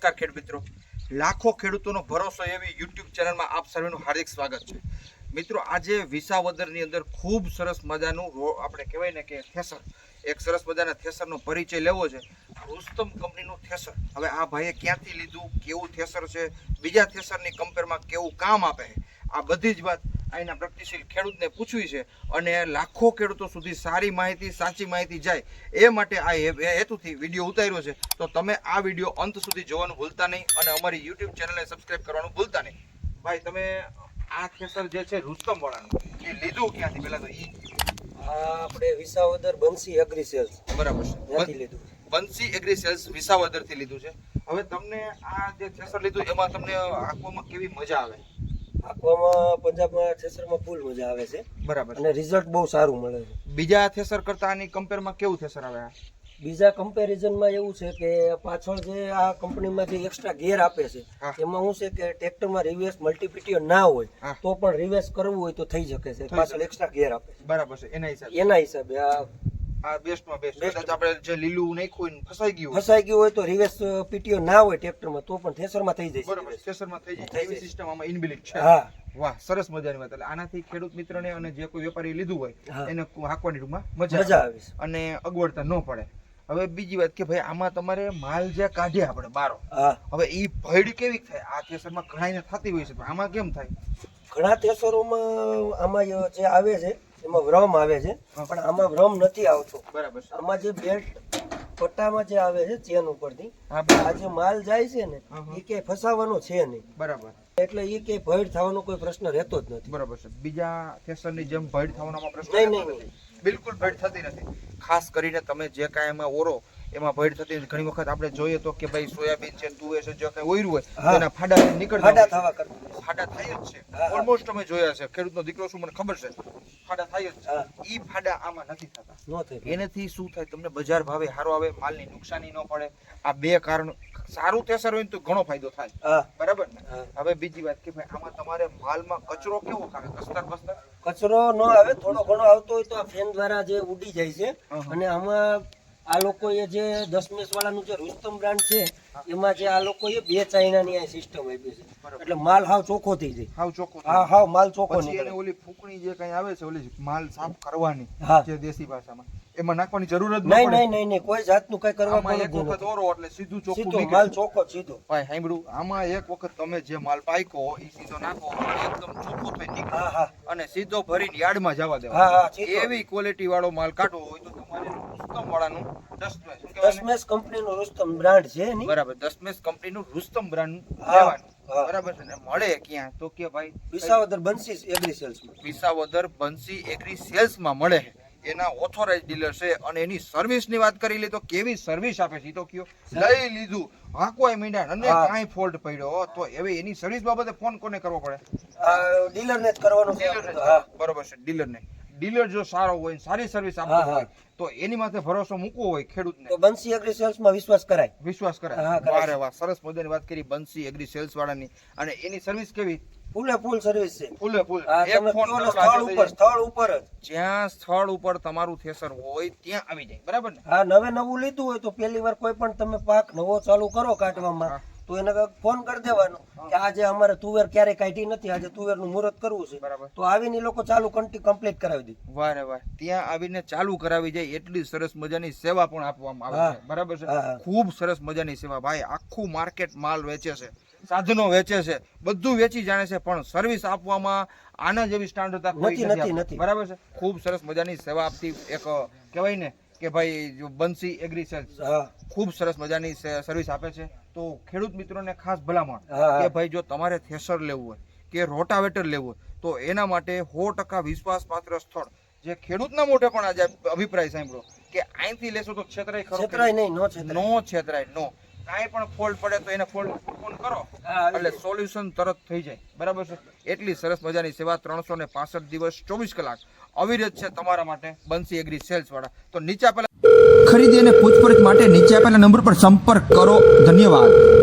નમસ્કાર ખેડ મિત્રો. લાખો ખેડૂતોનો ભરોસો એવી યુટ્યુબ ચેનલમાં આપ સર્વેનું હાર્દિક સ્વાગત છે. મિત્રો, આજે વિસાવદરની અંદર ખૂબ સરસ મજાનું આપણે કહેવાય ને કે થેસર. એક સરસ મજાના થેસરનો પરિચય લેવો છે. રુસ્તમ કંપનીનું થેસર. હવે આ ભાઈએ ક્યાંથી લીધું? કેવું થેસર છે? બીજા થેસરની કમ્પેરમાં કેવું કામ આપે? આ બધી જ વાત અહીંના પ્રગતિશીલ ખેડૂતને પૂછવી છે અને લાખો ખેડૂતો સુધી સારી માહિતી સાચી માહિતી જાય એ માટે આ હેતુથી વીડિયો ઉતાર્યો છે. તો તમે આ વીડિયો અંત સુધી જોવાનું ભૂલતા નહીં અને અમારી યુટ્યુબ ચેનલને સબસ્ક્રાઈબ કરવાનું ભૂલતા નહીં. ભાઈ તમે આ ખેસર જે છે રુસ્તમ વાળાનું એ લીધું ક્યાંથી? પહેલાં તો એ આપણે વિસાવદર બંસી એગ્રી સેલ્સ બરાબર ત્યાંથી લીધું. બંસી એગ્રી સેલ્સ વિસાવદરથી લીધું છે. હવે તમને આ જે ખેસર લીધું એમાં તમને આંખોમાં કેવી મજા આવે? આંકવામાં પંજાબમાં થેસરમાં ફૂલ મજા આવે છે. બરાબર. અને રિઝલ્ટ બહુ સારું મળે છે. બીજા થેસર કરતા આની કમ્પેરમાં કેવું થેસર આવે બીજા કમ્પેરિઝનમાં એવું છે કે પાછળ જે આ કંપનીમાં જે એક્સ્ટ્રા ગેર આપે છે એમાં શું છે કે ટ્રેક્ટરમાં રિવેસ મલ્ટીપીટીઓ ના હોય તો પણ રિવેસ કરવું હોય તો થઈ શકે છે. પાછળ એક્સ્ટ્રા ગેર આપે બરાબર છે. એના હિસાબે. એના હિસાબે આ આ બેસ્ટમાં બેસ્ટ કદાચ આપણે જે લીલું નાખ્યું હોય ફસાઈ ગયું. ફસાઈ ગયું હોય તો રિવર્સ પીટીઓ ના હોય ટ્રેક્ટરમાં તો પણ થેસરમાં થઈ જાય બરાબર થેસરમાં થઈ જાય. એવી સિસ્ટમ આમાં ઇનબિલ્ટ છે. હા. વાહ સરસ મજાની વાત. એટલે આનાથી ખેડૂત મિત્રને અને જે કોઈ વેપારી લીધું હોય એને હાંકવાની ટૂંકમાં મજા આવે. અને અગવડતા ન પડે. હવે બીજી વાત કે ભાઈ આમાં તમારે માલ જે કાઢીએ આપણે બારો. હવે એ ભયડ કેવી થાય? આ કેસરમાં ઘણાઈને થતી હોય છે આમાં કેમ થાય? ઘણા થેસરોમાં આમાં જે આવે છે એમાં વ્રમ આવે છે પણ આમાં વ્રમ નથી આવતો. બરાબર આમાં જે બેલ્ટ પટ્ટામાં જે આવે છે ચેન ઉપરથી આ જે માલ જાય છે ને. એ કે ફસાવાનો છે નહીં. બરાબર. એટલે એ કે ભયડ થવાનો કોઈ પ્રશ્ન રહેતો જ નથી. બરાબર છે. બીજા ફેશનની જેમ ભયડ થવાનો પ્રશ્ન નહીં, નહીં, બિલકુલ ભયડ થતી નથી. ખાસ કરીને તમે જે કાંઈ એમાં ઓરો એમાં ભેડ થતી ઘણી વખત આપણે જોઈએ તો કે ભાઈ સોયાબીન છે તુવેર છે જે કઈ ઓયરું હોય એના ફાડા નીકળતા ફાડા. થવા કરતા ફાડા થાય જ છે. ઓલમોસ્ટ અમે જોયા છે ખેડૂતનો દીકરો શું મને ખબર છે? ફાડા થાય જ છે. ઈ ફાડા આમાં નથી થતા. એનાથી શું થાય? તમને બજાર ભાવે સારો આવે માલની નુકસાની ન પડે. આ બે કારણ સારું તેસર હોય તો ઘણો ફાયદો થાય. બરાબર ને? હવે બીજી વાત કે ભાઈ આમાં તમારે માલમાં કચરો કેવો આવે કસ્તર બસ્તર? કચરો ન આવે થોડો ઘણો આવતો હોય તો આ ફેન દ્વારા જે ઉડી જાય છે. અને આમાં આ લોકોએ જે દસમેસ વાળાનું જે રુસ્તમ બ્રાન્ડ છે એમાં જે આ લોકોએ બે ચાઇનાની આ સિસ્ટમ આપી છે. એટલે માલ હાવ ચોખ્ખો થઈ જાય. હાવ ચોખ્ખો હા હાવ માલ ચોખ્ખો નીકળે. ઓલી ફૂકણી જે કઈ આવે છે ઓલી માલ સાફ કરવાની જે દેશી ભાષામાં એમાં નાખવાની જરૂર જ નહીં નહીં નહીં નહીં કોઈ જાતનું કઈ કરવા આમાં એક વખત ઓરો એટલે સીધું ચોખ્ખું નીકળે. માલ ચોખ્ખો સીધો. ભાઈ સાંભળ્યું? આમાં એક વખત તમે જે માલ પાયકો એ સીધો નાખો એકદમ ચોખ્ખો થઈ નીકળે. હા. હા અને સીધો ભરીને યાર્ડમાં જવા દેવા. એવી ક્વોલિટી વાળો માલ કાઢવો હોય તો રુસ્તમ વાળાનું દસમેશ. કંપનીનું રુસ્તમ બ્રાન્ડ છે એની. બરાબર દસમેસ કંપનીનું રુસ્તમ બ્રાન્ડ લેવાનું. બરાબર છે ને? મળે ક્યાં? તો કે ભાઈ વિસાવદર બંસી એગ્રી સેલ્સમાં વિસાવદર બંસી એગ્રી સેલ્સમાં મળે એના ઓથોરાઇઝ ડીલર છે અને એની સર્વિસની વાત કરી લે તો કેવી સર્વિસ આપે છે તો કયો? લઈ લીધું. હાંકવાય મીંડા અને. કાંઈ ફોલ્ટ પડ્યો. તો હવે એની સર્વિસ બાબતે ફોન કોને કરવો પડે? ડીલર ડીલરને જ કરવાનો ડીલરને બરોબર છે ડીલરને ડીલર જો સારો હોય સારી સર્વિસ આપતો. હોય તો એની માથે ભરોસો મૂકવો હોય ખેડૂતને. તો બંસી એગ્રી સેલ્સમાં વિશ્વાસ કરાય. વિશ્વાસ કરાય. વારે વાહ સરસ મજાની વાત કરી બંસી એગ્રી સેલ્સ વાળાની. અને એની સર્વિસ કેવી? ફૂલે ફૂલ સર્વિસ છે. ફૂલે ફૂલ. એક ફોન સ્થળ ઉપર સ્થળ ઉપર જ. જ્યાં સ્થળ ઉપર તમારું થેસર હોય ત્યાં આવી જાય. બરાબર ને? હા નવે નવું લીધું હોય તો પહેલી વાર કોઈ પણ તમે પાક નવો ચાલુ કરો કાઢવામાં. તો એને ફોન કરી દેવાનો કે આજે અમારે તુવેર ક્યારે કાઢી નથી આજે તુવેરનું મુહૂર્ત કરવું છે. બરાબર. તો આવીને લોકો ચાલુ કમ્પ્લીટ કરાવી દે. વારે વાહ. ત્યાં આવીને ચાલુ કરાવી જાય એટલી સરસ મજાની સેવા પણ આપવામાં આવે છે. બરાબર છે. ખૂબ સરસ મજાની સેવા. ભાઈ આખું માર્કેટ માલ વેચે છે સાધનો વેચે છે બધું વેચી જાણે છે પણ સર્વિસ આપવામાં આના જેવી સ્ટાન્ડર્ડતા કોઈ નથી, નથી. બરાબર છે? ખૂબ સરસ મજાની સેવા આપતી એક કહેવાય ને કે ભાઈ જો બંસી એગ્રી ખૂબ સરસ મજાની સર્વિસ આપે છે. તો ખેડૂત મિત્રોને ખાસ ભલામણ. કે ભાઈ જો તમારે થેસર લેવું હોય કે રોટાવેટર લેવું હોય તો એના માટે સો ટકા વિશ્વાસપાત્ર સ્થળ. જે ખેડૂતના મોઢે પણ આજે અભિપ્રાય સાંભળો કે અહીંથી લેશો તો છેતરાય ખરો છેતરાય નહીં નો છેતરાય. નો છેતરાય નો. કાંઈ પણ ફોલ્ટ પડે તો એને ફોલ્ટ ફોન કરો. એટલે સોલ્યુશન તરત થઈ જાય. બરાબર છે? એટલી સરસ મજાની સેવા ત્રણસો ને પાસઠ દિવસ ચોવીસ કલાક અવિરત છે તમારા માટે બંસી એગ્રી સેલ્સ વાળા. તો નીચે આપેલા ખરીદી અને પૂછપરછ માટે નીચે આપેલા નંબર પર સંપર્ક કરો. ધન્યવાદ.